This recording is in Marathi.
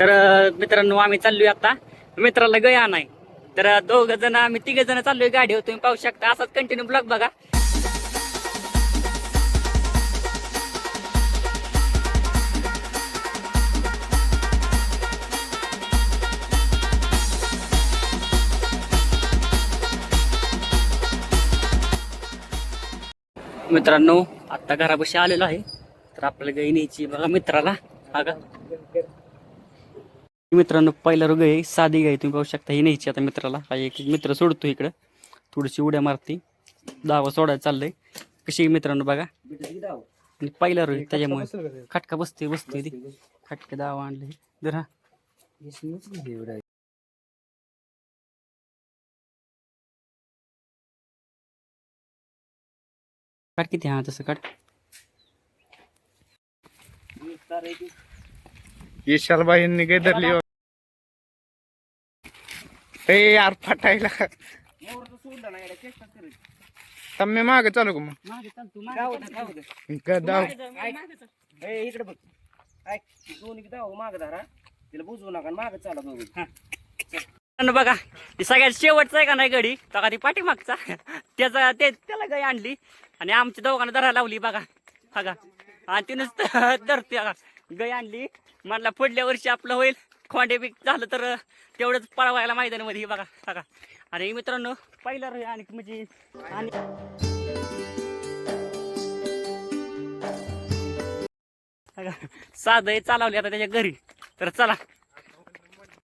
तर मित्रांनो आम्ही चाललोय आता मित्राला गया नाही तर दोघ जण आम्ही तिघ जण चाललोय गाडीवर. तुम्ही पाहू शकता असाच कंटिन्यू ब्लॉग बघा. मित्रांनो आता घरापाशी आलेलो आहे. तर आपल्याला गाई न्यायची बघा मित्राला. अगं मित्रांनो पहिला रोग आहे साधी गाय तुम्ही पाहू शकता. ही न्यायची आता मित्राला हा एक मित्र सोडतो इकडं. थोडीशी उड्या मारती. दावा सोडायला चाललंय. कशी आहे मित्रांनो बघा. आणि पहिला रोग त्याच्यामुळे खटका बसते बसते ती. खटके दावा आणले. जर. हा काट किती हा तसं काट विशालबाईंनी काही धरली ए यार फटायला. तम्मी माग चालू का मग. दाव इकडे बघ ऐक दोन्ही दाव. माग धरा तिला बुजवू नका माग चाला बघू बघा ती सगळ्यात शेवटचा आहे का नाही गडी तो का ती पाठीमागचा? त्याचा ते त्याला गाय आणली. आणि आमची दोघांना धरा लावली बघा. बघा आणि ती नुसतं धरते गाय आणली. म्हणला पुढल्या वर्षी आपलं होईल. खोंडे बी झालं तर तेवढंच पळवायला मैदानामध्ये बघा बघा. आणि मित्रांनो पहिलं आणि म्हणजे आणि साधं आहे चालवली आता त्याच्या घरी. तर चला